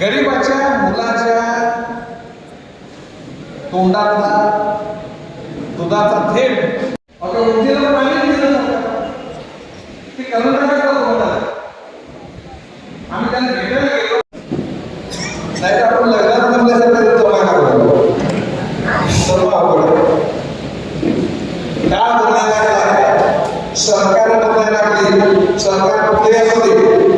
गरिबाच्या मुलाच्या तोंडातला दुधाचा थेट आता पाणी दिलं जातं. ते आम्ही त्यांना भेटायला गेलो नाही तर आपण लग्नात जमल्यासारखं जमा सर्व अवघड आहे. सरकार लागली कुठे असू दे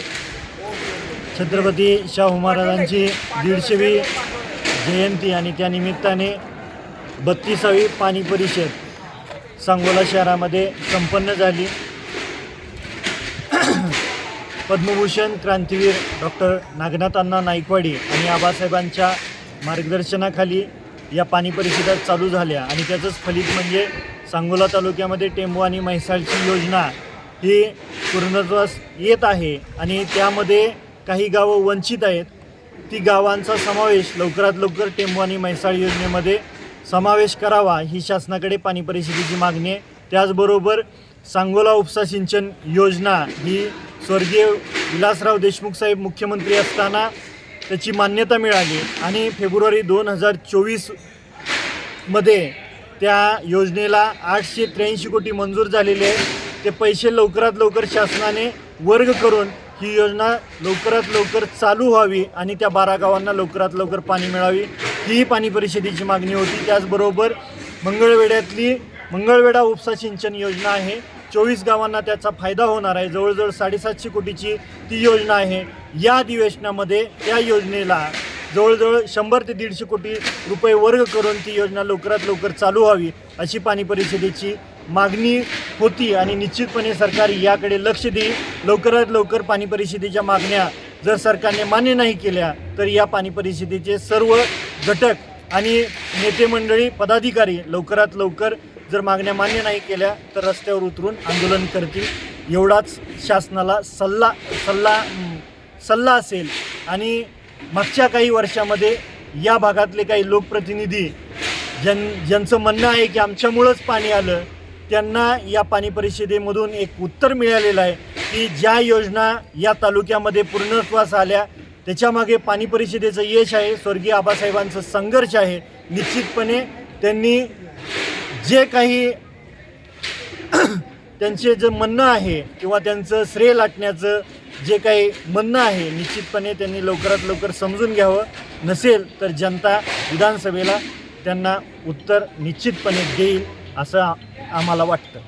छत्रपती शाहू महाराजांची दीडशेवी जयंती आणि त्यानिमित्ताने बत्तीसावी पाणी परिषद सांगोला शहरामध्ये संपन्न झाली. पद्मभूषण क्रांतीवीर डॉक्टर नागनाथांना नाईकवाडी आणि आबासाहेबांच्या मार्गदर्शनाखाली या पाणी परिषदा चालू झाल्या आणि त्याचंच फलित म्हणजे सांगोला तालुक्यामध्ये टेंबू आणि म्हैसाळची योजना ही पूर्णत्वास येत आहे आणि त्यामध्ये काही गावं वंचित आहेत ती गावांचा समावेश लवकरात लवकर टेंबू आणि म्हैसाळ योजनेमध्ये समावेश करावा ही शासनाकडे पाणी परिषदेची मागणी आहे. त्याचबरोबर सांगोला उपसा सिंचन योजना ही स्वर्गीय विलासराव देशमुख साहेब मुख्यमंत्री असताना त्याची मान्यता मिळाली आणि फेब्रुवारी दोन हजार चोवीसमध्ये त्या योजनेला आठशे त्र्याऐंशी कोटी मंजूर झालेले आहे. ते पैसे लवकरात लवकर शासनाने वर्ग करून ही योजना लवकरात लवकर चालू व्हावी आणि त्या बारा गावांना लवकरात लवकर पाणी मिळावी. ही पाणी परिषदेची मागणी होती. त्याचबरोबर मंगळवेढ्यातली मंगळवेढा उपसा सिंचन योजना आहे. चोवीस गावांना त्याचा फायदा होणार आहे. जवळजवळ साडेसातशे कोटीची ती योजना आहे. या अधिवेशनामध्ये त्या योजनेला जवळजवळ शंभर ते दीडशे कोटी रुपये वर्ग करून ती योजना लवकरात लवकर चालू व्हावी अशी पाणी परिषदेची मागणी होती आणि निश्चितपणे सरकार याकडे लक्ष देईल. लवकरात लवकर पाणी परिषदेच्या मागण्या जर सरकारने मान्य नाही केल्या तर या पाणी परिषदेचे सर्व घटक आणि नेते मंडळी पदाधिकारी लवकरात लवकर जर मागण्या मान्य नाही केल्या तर रस्त्यावर उतरून आंदोलन करतील. एवढाच शासनाला सल्ला सल्ला सल्ला असेल. आणि मागच्या काही वर्षामध्ये या भागातले काही लोकप्रतिनिधी ज्यां ज्यांचं म्हणणं आहे की आमच्यामुळंच पाणी आलं त्यांना या पाणी परिषदेमधून एक उत्तर मिळालेलं आहे की ज्या योजना या तालुक्यामध्ये पूर्णत्वास आल्या त्याच्यामागे पाणी परिषदेचं यश आहे स्वर्गीय आबासाहेबांचं संघर्ष आहे. निश्चितपणे त्यांनी जे काही त्यांचे जे म्हणणं आहे किंवा त्यांचं श्रेय लाटण्याचं जे काही म्हणणं आहे निश्चितपणे त्यांनी लवकरात लवकर समजून घ्यावं. नसेल तर जनता विधानसभेला त्यांना उत्तर निश्चितपणे देईल असं आम्हाला वाटतं.